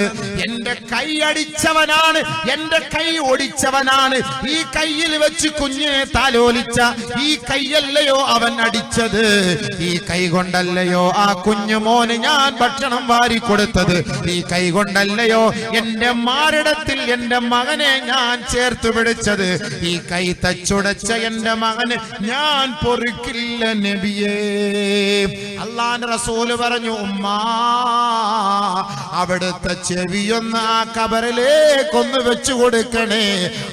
Yeah. എന്റെ കൈ അടിച്ചവനാണ് എന്റെ കൈ ഓടിച്ചവനാണ്. ഈ കയ്യിൽ വെച്ച് കുഞ്ഞിനെ താലോലിച്ച ഈ കൈയല്ലയോ അവൻ അടിച്ചത്? ഈ കൈ കൊണ്ടല്ലയോ ആ കുഞ്ഞു മോന് ഞാൻ ഭക്ഷണം വാരി കൊടുത്തത്? ഈ കൈ കൊണ്ടല്ലയോ എന്റെ മാരടത്തിൽ എന്റെ മകനെ ഞാൻ ചേർത്ത് പിടിച്ചത്? ഈ കൈ തച്ചുടച്ച എന്റെ മകന് ഞാൻ പൊറുക്കില്ല നബിയേ. അള്ളാൻ റസൂൽ പറഞ്ഞു ഉമ്മാ അവിടുത്തെ ചെവിയൊന്ന് ആ കബറിലേക്കൊന്ന് വെച്ചു കൊടുക്കണേ.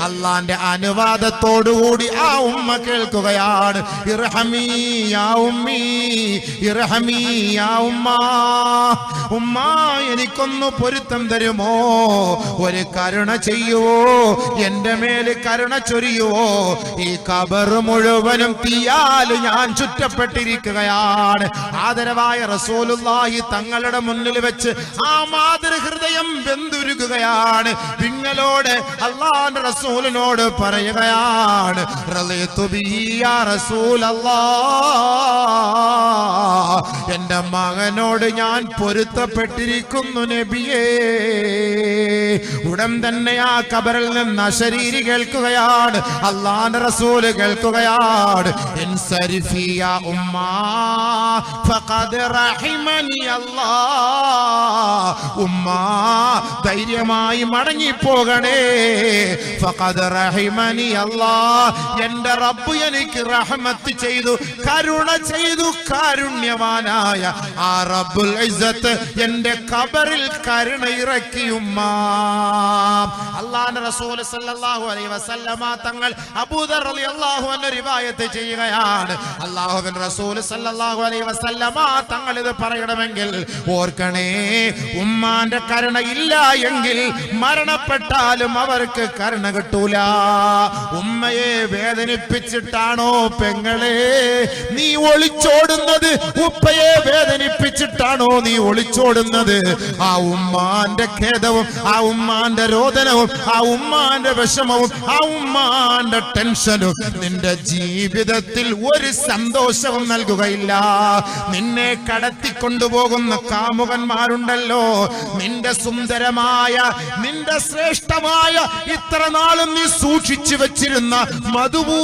അള്ളാന്റെ അനുവാദത്തോടുകൂടി ആ ഉമ്മ കേൾക്കുകയാണ്. ഇർഹമീ ഉമ്മീ ഇർഹമീ ഉമ്മ. ഉമ്മ എനിക്കൊന്ന് പൊരുത്തം തരുമോ? ഒരു കരുണ ചെയ്യുവോ? എന്റെ മേൽ കരുണ ചൊരിയുവോ? ഈ കബർ മുഴുവനും തീയാൽ ഞാൻ ചുറ്റപ്പെട്ടിരിക്കുകയാണ്. ആദരവായ റസൂലുള്ളാഹി തങ്ങളുടെ മുന്നിൽ വെച്ച് ആ മാതൃഹൃദയം വെന്തുരുകുകയാണ്. നിങ്ങളോട് അള്ളാന്റെ റസൂലിനോട് പറയുകയാണ്. എന്റെ മകനോട് ഞാൻ പൊരുത്തപ്പെട്ടിരിക്കുന്നു നബിയേ. ഉടൻ തന്നെ ആ കബറിൽ നിന്ന് അശരീരി കേൾക്കുകയാണ്. അള്ളാന്റെ റസൂൽ കേൾക്കുകയാണ്. ഉമ്മാ ധൈര്യമായി മടങ്ങിപ്പോകണേ. ഫഖദ് റഹിമനി എന്റെ റബ്ബ് എനിക്ക് റഹമത്ത് ചെയ്തു കരുണ ചെയ്തു കാരുണ്യവാനായ ആ റബ്ബുൽ ഇസ്സത്ത് എന്റെ കബറിൽ കരുണ ഇറക്കിയുമ്മ ഉമ്മാ. റസൂൽ സല്ലല്ലാഹു അലൈഹി വസല്ലമ തങ്ങൾ അബൂദർ റളിയല്ലാഹു അൻഹു റിവായത്ത് ചെയ്യുകയാണ്. അല്ലാഹുവിൻ റസൂൽ സല്ലല്ലാഹു അലൈഹി വസല്ലമ തങ്ങൾ ഇത് പറയണമെങ്കിൽ ഓർക്കണേ ഉമ്മാന്റെ കരുണ ഇല്ല എങ്കിൽ മരണപ്പെട്ടാലും അവർക്ക് കരുണ കിട്ടൂല. ഉമ്മയെ വേദനിപ്പിച്ചിട്ടാണോ പെങ്ങളെ? നീ ഒളിച്ചോടുന്നത് ഉപ്പയെ വേദനിപ്പിച്ചിട്ടാണോ നീ ഒളിച്ചോടുന്നത്? ആ ഉമ്മാന്റെ ഖേദവും ആ ഉമ്മാന്റെ രോദനവും ആ ഉമ്മാന്റെ വിഷമവും ആ ഉമ്മാന്റെ ടെൻഷനും നിന്റെ ജീവിതത്തിൽ ഒരു സന്തോഷവും നൽകുകയില്ല. നിന്നെ കടത്തിക്കൊണ്ടുപോകുന്ന കാമുകന്മാരുണ്ടല്ലോ. നിന്റെ സുന്ദരമായ നിന്റെ ശ്രേഷ്ഠമായ ഇത്ര നാളും നീ സൂക്ഷിച്ചു വെച്ചിരുന്ന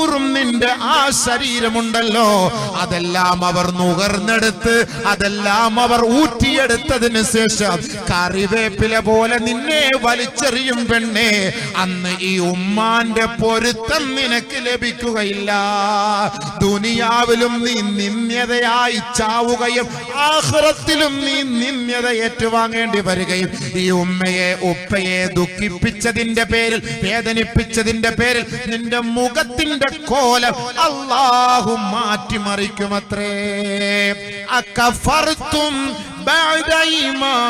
മധുപൂറും നിന്റെ ആ ശരീരമുണ്ടല്ലോ. അതെല്ലാം അവർ നുകർന്നെടുത്ത് അതെല്ലാം അവർ ഊറ്റിയെടുത്തതിന് ശേഷം കറിവേപ്പില പോലെ നിന്നെ വലിച്ചെറിയും പെണ്ണെ അന്ന് ഈ ഉമ്മാന്റെ പൊരുത്തം നിനക്ക് ലഭിക്കുകയില്ല. ദുനിയാവിലും നീ നിന്ദ്യതയായി ചാവുകയും ആഹ്റത്തിലും നീ നിന്ദ്യത ഏറ്റുവാങ്ങേണ്ടി വരികയും ഈ ഉമ്മയെ ഉപ്പയെ ദുഃഖിപ്പിച്ചതിന്റെ പേരിൽ വേദനിപ്പിച്ചതിന്റെ പേരിൽ നിന്റെ മുഖത്തിന്റെ കോലം അള്ളാഹു മാറ്റിമറിക്കുമത്രേ. അക്കഫർത്തും ഈമാനിക്കും.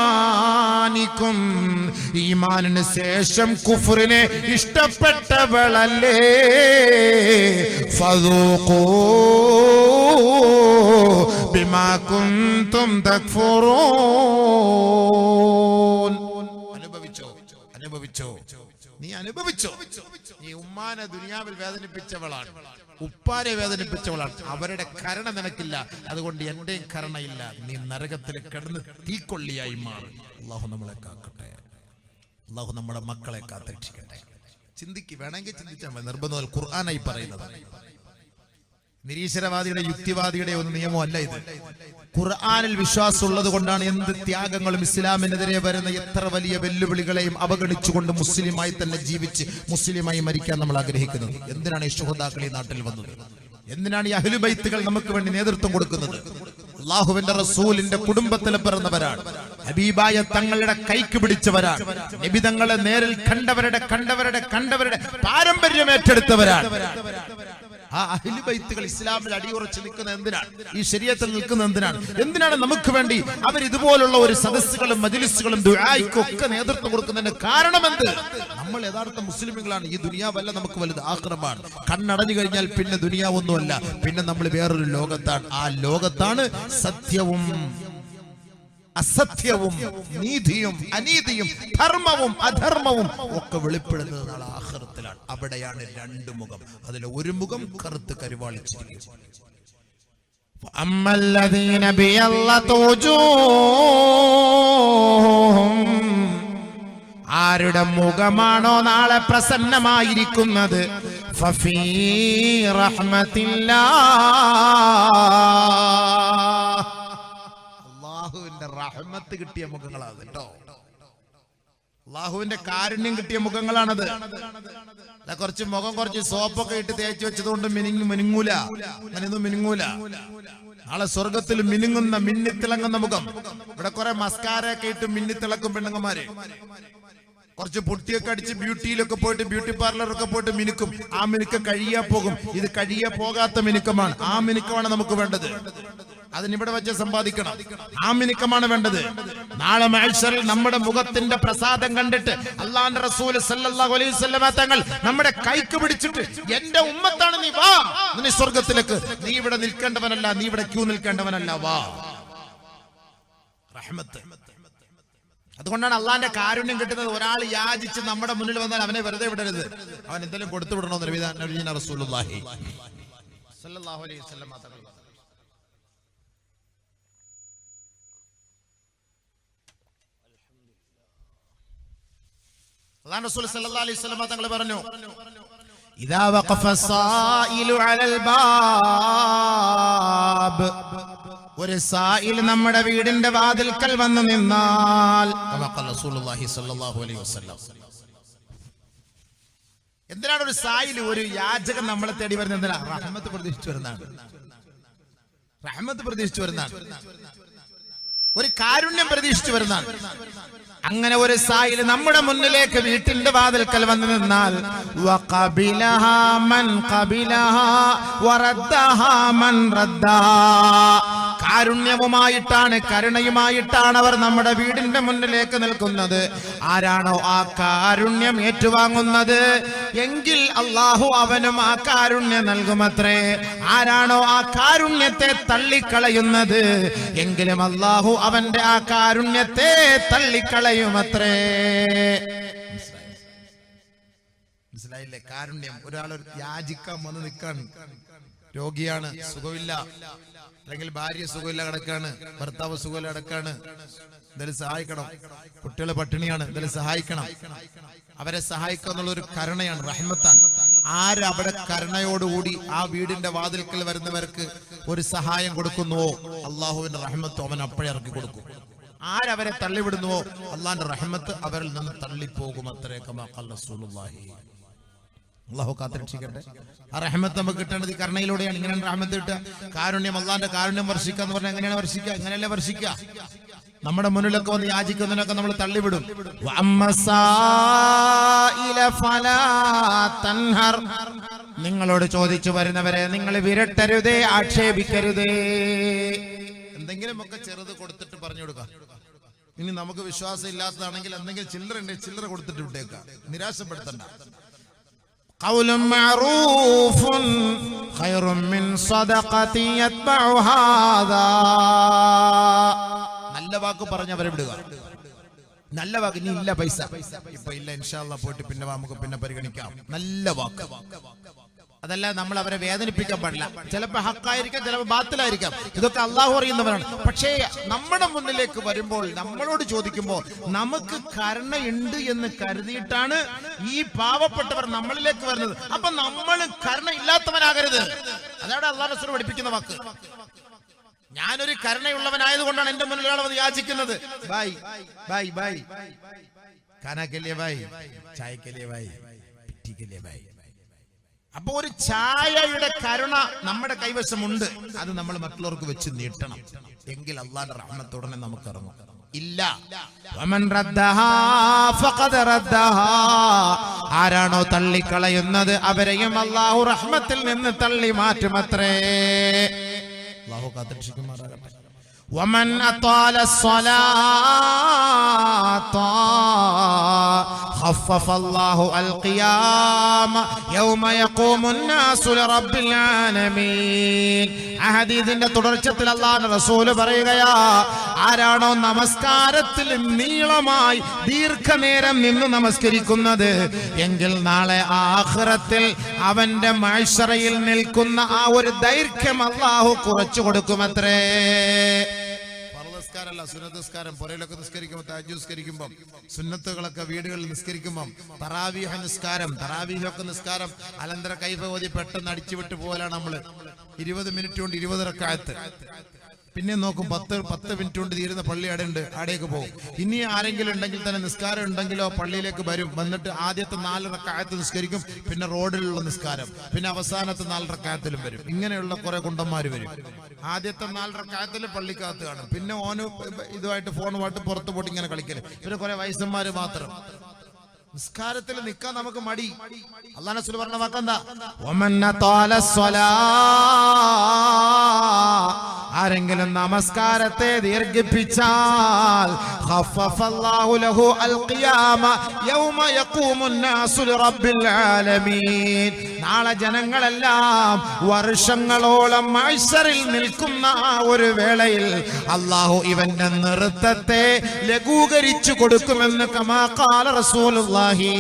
ഈമാനിന് ശേഷം കുഫറിനെ ഇഷ്ടപ്പെട്ടവളല്ലേ. ഫദൂഖൂ ബിമാ കുന്തും തക്ഫുറൂൻ. അനുഭവിച്ചോ? അനുഭവിച്ചോ? നീ അനുഭവിച്ചോ? നീ ഉമ്മാനെ ദുനിയാവിൽ വേദനിപ്പിച്ചവളാണ്. ഉപ്പാരെ വേദനിപ്പിച്ചവളാണ്. അവരുടെ കരുണ നിനക്കില്ല. അതുകൊണ്ട് എന്റെയും കരുണയില്ല. നീ നരകത്തിൽ കിടന്ന് തീക്കൊള്ളിയായി മാറും. അള്ളാഹു നമ്മളെ കാക്കട്ടെ. അള്ളാഹു നമ്മുടെ മക്കളെ കാത്തരക്ഷിക്കട്ടെ. ചിന്തിക്ക് വേണമെങ്കിൽ ചിന്തിച്ചാൽ മതി. നിർബന്ധം ഖുർആനായി പറയുന്നത്. നിരീശ്വരവാദിയുടെ യുക്തിവാദിയുടെ ഒന്നും നിയമമല്ല ഇത്. ഖുർആനിൽ വിശ്വാസമുള്ളത് കൊണ്ടാണ് എന്ത് ത്യാഗങ്ങളും ഇസ്ലാമിനെതിരെ വരുന്ന എത്ര വലിയ വെല്ലുവിളികളെയും അവഗണിച്ചുകൊണ്ട് മുസ്ലിമായി തന്നെ ജീവിച്ച് മുസ്ലിമായി മരിക്കാൻ നമ്മൾ ആഗ്രഹിക്കുന്നത്. എന്തിനാണ് ഈ ശുഹദാക്കൾ ഈ നാട്ടിൽ വന്നത്? എന്തിനാണ് ഈ അഹ്ലുബൈത്തുകൾ നമുക്ക് വേണ്ടി നേതൃത്വം കൊടുക്കുന്നത്? അള്ളാഹുവിന്റെ റസൂലിന്റെ കുടുംബത്തിൽ പിറന്നവരാണ്. ഹബീബായ തങ്ങളുടെ കൈക്ക് പിടിച്ചവരാണ്. നബി തങ്ങളെ നേരിൽ കണ്ടവരുടെ കണ്ടവരുടെ കണ്ടവരുടെ പാരമ്പര്യം ഏറ്റെടുത്തവരാണ്. ആ അഹിലുബൈത്തുകൾ ഇസ്ലാമിൽ അടിയുറച്ച് നിൽക്കുന്ന എന്തിനാണ്? ഈ ശരീരത്തിൽ നിൽക്കുന്ന എന്തിനാണ്? എന്തിനാണ് നമുക്ക് വേണ്ടി അവർ ഇതുപോലുള്ള ഒരു സദസ്സുകളും മജിലിസുകളും ദുരായിക്കൊക്കെ നേതൃത്വം കൊടുക്കുന്നതിന്റെ കാരണം എന്ത്? നമ്മൾ യഥാർത്ഥ മുസ്ലിമുകളാണ്. ഈ ദുനിയാവല്ല നമുക്ക് വലുത് ആക്രമാണ് കണ്ണടഞ്ഞു കഴിഞ്ഞാൽ പിന്നെ ദുനിയാവൊന്നുമല്ല. പിന്നെ നമ്മൾ വേറൊരു ലോകത്താണ്. ആ ലോകത്താണ് സത്യവും അസത്യവും നീതിയും അനീതിയും ധർമ്മവും അധർമ്മവും ഒക്കെ വെളിപ്പെടുന്നത് നാളെ രൂപത്തിലാണ് അവിടെയാണ് രണ്ട് മുഖം. അതിൽ ഒരു മുഖം കറുത്ത് കരുവാളിച്ചിരിക്കും ആരുടെ മുഖമാണോ നാളെ പ്രസന്നമായിരിക്കുന്നത്? ഫഫീ അള്ളാഹുവിന്റെ റഹ്മത്ത് കിട്ടിയ മുഖങ്ങളാണ് കേട്ടോ. അള്ളാഹുവിന്റെ കാരുണ്യം കിട്ടിയ മുഖങ്ങളാണത്. കുറച്ച് മുഖം കുറച്ച് സോപ്പൊക്കെ ഇട്ട് തേച്ച് വെച്ചതുകൊണ്ട് മിനിങ്ങി മിനുങ്ങൂല. അങ്ങനെയൊന്നും മിനുങ്ങൂല. നാളെ സ്വർഗത്തിൽ മിനുങ്ങുന്ന മിന്നിത്തിളങ്ങുന്ന മുഖം. ഇവിടെ കുറെ മസ്കാരൊക്കെ ഇട്ട് മിന്നിത്തിളക്കും പെണ്ണുങ്ങന്മാര്. കുറച്ച് പൊട്ടിയൊക്കെ അടിച്ച് ബ്യൂട്ടിയിലൊക്കെ പോയിട്ട് ബ്യൂട്ടി പാർലറൊക്കെ പോയിട്ട് മിനുക്കും. ആ മിനുക്കം കഴിയാ പോകും. ഇത് കഴിയാ പോകാത്ത മിനുക്കമാണ്. ആ മിനുക്കമാണ് നമുക്ക് വേണ്ടത്. അതിനിവിടെ വെച്ച് സമ്പാദിക്കണം. ആ മിനുക്കമാണ് വേണ്ടത്. നാളെ മാഴ്സറിൽ നമ്മുടെ മുഖത്തിന്റെ പ്രസാദം കണ്ടിട്ട് അള്ളാന്റെ റസൂൽ സല്ലല്ലാഹു അലൈഹി വസല്ലമ തങ്ങൾ നമ്മുടെ കൈക്ക് പിടിച്ചിട്ട് എന്റെ ഉമ്മത്താണ് നീ വാ. നീ സ്വർഗത്തിലേക്ക് നീ ഇവിടെ നിൽക്കേണ്ടവനല്ല. നീ ഇവിടെ ക്യൂ നിൽക്കേണ്ടവനല്ല. വാ. റഹ്മത്ത്. അതുകൊണ്ടാണ് അള്ളാന്റെ കാരുണ്യം കിട്ടുന്നത്. ഒരാൾ യാചിച്ച് നമ്മുടെ മുന്നിൽ വന്നാൽ അവനെ വെറുതെ വിടരുത്. അവൻ എന്തെങ്കിലും കൊടുത്തു വിടണമെന്ന് നബിയുനാ റസൂലുള്ളാഹി. അലൈഹി വസല്ലം തങ്ങൾ. അള്ളാഹ് റസൂൽ അലൈഹി വസല്ലം തങ്ങൾ പറഞ്ഞു. ഇദാ വഖഫ സായിലു അലൽ ബാബ് ഒരു സായിൽ നമ്മുടെ വീടിന്റെ വാതിൽക്കൽ വന്നു നിന്നാൽ. എന്തിനാണ് ഒരു സായിൽ ഒരു യാചകൻ നമ്മളെ തേടി വരുന്നത്? എന്തിനാ? റഹ്മത്ത് പ്രതീക്ഷിച്ചു വരുന്നതാണ്. റഹ്മത്ത് പ്രതീക്ഷിച്ചു വരുന്നതാണ്. ഒരു കാരുണ്യം പ്രതീക്ഷിച്ചു വരുന്നതാണ്. അങ്ങനെ ഒരു സായിൽ നമ്മുടെ മുന്നിലേക്ക് വീട്ടിന്റെ വാതിൽക്കൽ വന്നു നിന്നാൽ വഖബിലഹ മൻ ഖബിലഹാ വറദ്ദഹാ മൻ റദ്ദഹാ. കാരുണ്യവുമായിട്ടാണ് കരുണയുമായിട്ടാണ് അവർ നമ്മുടെ വീടിന്റെ മുന്നിലേക്ക് നിൽക്കുന്നത്. ആരാണോ ആ കാരുണ്യം ഏറ്റുവാങ്ങുന്നത്? എങ്കിൽ അള്ളാഹു അവനും ആ കാരുണ്യം നൽകുമത്രേ. ആരാണോ ആ കാരുണ്യത്തെ തള്ളിക്കളയുന്നത്? എങ്കിലും അള്ളാഹു അവന്റെ ആ കാരുണ്യത്തെ തള്ളിക്കളയുമത്രേ. മനസ്സിലായില്ലേ? കാരുണ്യം. ഒരാൾ യാചിക്കാൻ വന്ന് നിൽക്കാണ്. രോഗിയാണ് സുഖമില്ല. അല്ലെങ്കിൽ ഭാര്യ സുഖമില്ല കിടക്കാണ് ഭർത്താവ് സുഖമില്ല കിടക്കാണ്. എന്തായാലും സഹായിക്കണം. കുട്ടികൾ പട്ടിണിയാണ് എന്തായാലും സഹായിക്കണം. അവരെ സഹായിക്കുക എന്നുള്ള ഒരു കരുണയാണ് റഹ്മത്താണ്. ആരവിടെ കരുണയോടുകൂടി ആ വീടിന്റെ വാതിൽക്കൽ വരുന്നവർക്ക് ഒരു സഹായം കൊടുക്കുന്നുവോ? അള്ളാഹുവിന്റെ റഹ്മത്ത് അവൻ അപ്പോഴേ ഇറക്കി കൊടുക്കും. ആരവരെ തള്ളിവിടുന്നുവോ? അള്ളാന്റെ റഹ്മത്ത് അവരിൽ നിന്ന് തള്ളിപ്പോകും അത്രേ കമാ റസൂലുള്ളാഹി. അള്ളാഹു കാത്തിരക്ഷിക്കട്ടെ. ആ റഹ്മത്ത് നമുക്ക് കിട്ടേണ്ടത് കരുണയിലൂടെയാണ്. ഇങ്ങനെയാണ് റഹ്മത്ത് കിട്ടുക. കാരുണ്യം അള്ളാന്റെ കാരുണ്യം വർഷിക്കുക എന്ന് പറഞ്ഞാൽ എങ്ങനെയാണ് വർഷിക്കുക? എങ്ങനെയല്ലേ വർഷിക്കുക? നമ്മുടെ മുന്നിലൊക്കെ വന്ന് യാചിക്കുന്നതിനൊക്കെ നമ്മൾ തള്ളിവിടും. നിങ്ങളോട് ചോദിച്ചു വരുന്നവരെ നിങ്ങൾ വിരട്ടരുതേ ആക്ഷേപിക്കരുതേ. എന്തെങ്കിലും ഒക്കെ ചെറുത് കൊടുത്തിട്ട് പറഞ്ഞു കൊടുക്കാം. ഇനി നമുക്ക് വിശ്വാസം ഇല്ലാത്തതാണെങ്കിൽ എന്തെങ്കിലും ചില്ലറ ഉണ്ടെങ്കിൽ ചില്ലറ കൊടുത്തിട്ട് വിട്ടേക്കാം. നിരാശപ്പെടുത്തണ്ട. قول معروف خير من صدقة يتبع هذا നല്ല വാക്ക് പറഞ്ഞവരെ വിടുക നല്ല വാക്ക് ഇനി ഇല്ല പൈസ ഇപ്പൊ ഇല്ല ഇൻഷാല്ല പോയിട്ട് പിന്നെ വാ, നമുക്ക് പിന്നെ പരിഗണിക്കാം നല്ല വാക്ക് അതല്ല നമ്മൾ അവരെ വേദനിപ്പിക്കാൻ പാടില്ല. ചിലപ്പോ ഹക്കായിരിക്കാം ചിലപ്പോ ബാത്തിലായിരിക്കാം. ഇതൊക്കെ അള്ളാഹു അറിയുന്നവരാണ്. പക്ഷേ നമ്മുടെ മുന്നിലേക്ക് വരുമ്പോൾ നമ്മളോട് ചോദിക്കുമ്പോൾ നമുക്ക് കരുണയുണ്ട് എന്ന് കരുതിയിട്ടാണ് ഈ പാവപ്പെട്ടവർ നമ്മളിലേക്ക് വരുന്നത്. അപ്പൊ നമ്മൾ കരുണ ഇല്ലാത്തവനാകരുത് അതാണ് അള്ളാഹു റസൂൽ പഠിപ്പിക്കുന്ന വാക്ക്. ഞാനൊരു കരുണയുള്ളവനായതുകൊണ്ടാണ് എന്റെ മുന്നിൽ വന്ന് യാചിക്കുന്നത്. ബൈ ബൈ ബൈ കാനാക്കല്ലേ ബൈ ചായക്കല്ലേ ബൈ പിറ്റിക്കല്ലേ ബൈ അപ്പൊ ഒരു ചായയുടെ കരുണ നമ്മുടെ കൈവശമുണ്ട് അത് നമ്മൾ മറ്റുള്ളവർക്ക് വെച്ച് നീട്ടണം എങ്കിൽ അള്ളാന്റെ റഹ്മത്തുടനെ നമുക്ക് ഇറങ്ങും ഇല്ല വമൻ റദ്ദഹാ ഫഖദ് റദ്ദഹാ. ആരാണോ തള്ളിക്കളയുന്നത് അവരെയും അള്ളാഹു റഹ്മത്തിൽ നിന്ന് തള്ളി മാറ്റുമത്രേ അള്ളാഹു കാത്തിരക്ഷിക്കുമാറാകട്ടെ ومن أطال الصلاة خفف الله القيامة يوم يقوم الناس لرب العالمين അഹദീദിന്റെ തുടർച്ചത്തിൽ അള്ളാഹ് റസൂല് പറയുകയാ ആരാണോ നമസ്കാരത്തിൽ നീളമായി ദീർഘനേരം നിന്ന് നമസ്കരിക്കുന്നത് എങ്കിൽ നാളെ ആഖിറത്തിൽ അവന്റെ മാഴ്സറയിൽ നിൽക്കുന്ന ആ ഒരു ദൈർഘ്യം അള്ളാഹു കുറച്ചു കൊടുക്കുമത്രേ ഫർദ് നിസ്കാരം നിസ്കാരമല്ല സുന്നത്ത് നിസ്കാരം പുരയിലൊക്കെ നിസ്കരിക്കുമ്പോൾ താജു നിസ്കരിക്കുമ്പം സുന്നത്തുകളൊക്കെ വീടുകളിൽ നിസ്കരിക്കുമ്പോൾ തറാവീഹ നിസ്കാരം തറാവീഹൊക്കെ നിസ്കാരം അലന്തര കൈഫ ഓതി പെട്ടെന്ന് അടിച്ചു വിട്ട് പോലാണ് നമ്മൾ ഇരുപത് മിനിറ്റ് കൊണ്ട് ഇരുപതരക്കാലത്ത് പിന്നെ നോക്കും പത്ത് പത്ത് മിനിറ്റ് കൊണ്ട് തീരുന്ന പള്ളി അവിടെ ഉണ്ട് അവിടേക്ക് പോകും. ഇനി ആരെങ്കിലും ഉണ്ടെങ്കിൽ തന്നെ നിസ്കാരം ഉണ്ടെങ്കിലോ പള്ളിയിലേക്ക് വരും. വന്നിട്ട് ആദ്യത്തെ നാല് റക്കായത്ത് നിസ്കരിക്കും പിന്നെ റോഡിലുള്ള നിസ്കാരം പിന്നെ അവസാനത്തെ നാല് റക്കായത്തിലും വരും. ഇങ്ങനെയുള്ള കുറെ കുണ്ടന്മാർ വരും. ആദ്യത്തെ നാല് റക്കായത്തിൽ പള്ളിക്കകത്ത് കാണും. പിന്നെ ഓന് ഇതുമായിട്ട് ഫോണുമായിട്ട് പുറത്തു പോയിട്ട് ഇങ്ങനെ കളിക്കൽ. പിന്നെ കുറെ വയസ്സന്മാര് മാത്രം. നിസ്കാരത്തിൽ നിൽക്കാൻ നമുക്ക് മടി. അള്ളാഹ് റസൂൽ പറഞ്ഞ വാക്കെന്താ? ആരെങ്കിലും നമസ്കാരത്തെ ദീർഘിപ്പിച്ചാൽ നാളെ ജനങ്ങളെല്ലാം വർഷങ്ങളോളം മൈസറിൽ നിൽക്കുന്ന ഒരു വേളയിൽ അള്ളാഹു ഇവന്റെ നൃത്തത്തെ ലഘൂകരിച്ചു കൊടുക്കുമെന്ന് കമാ ഖാല റസൂലുള്ളാഹി.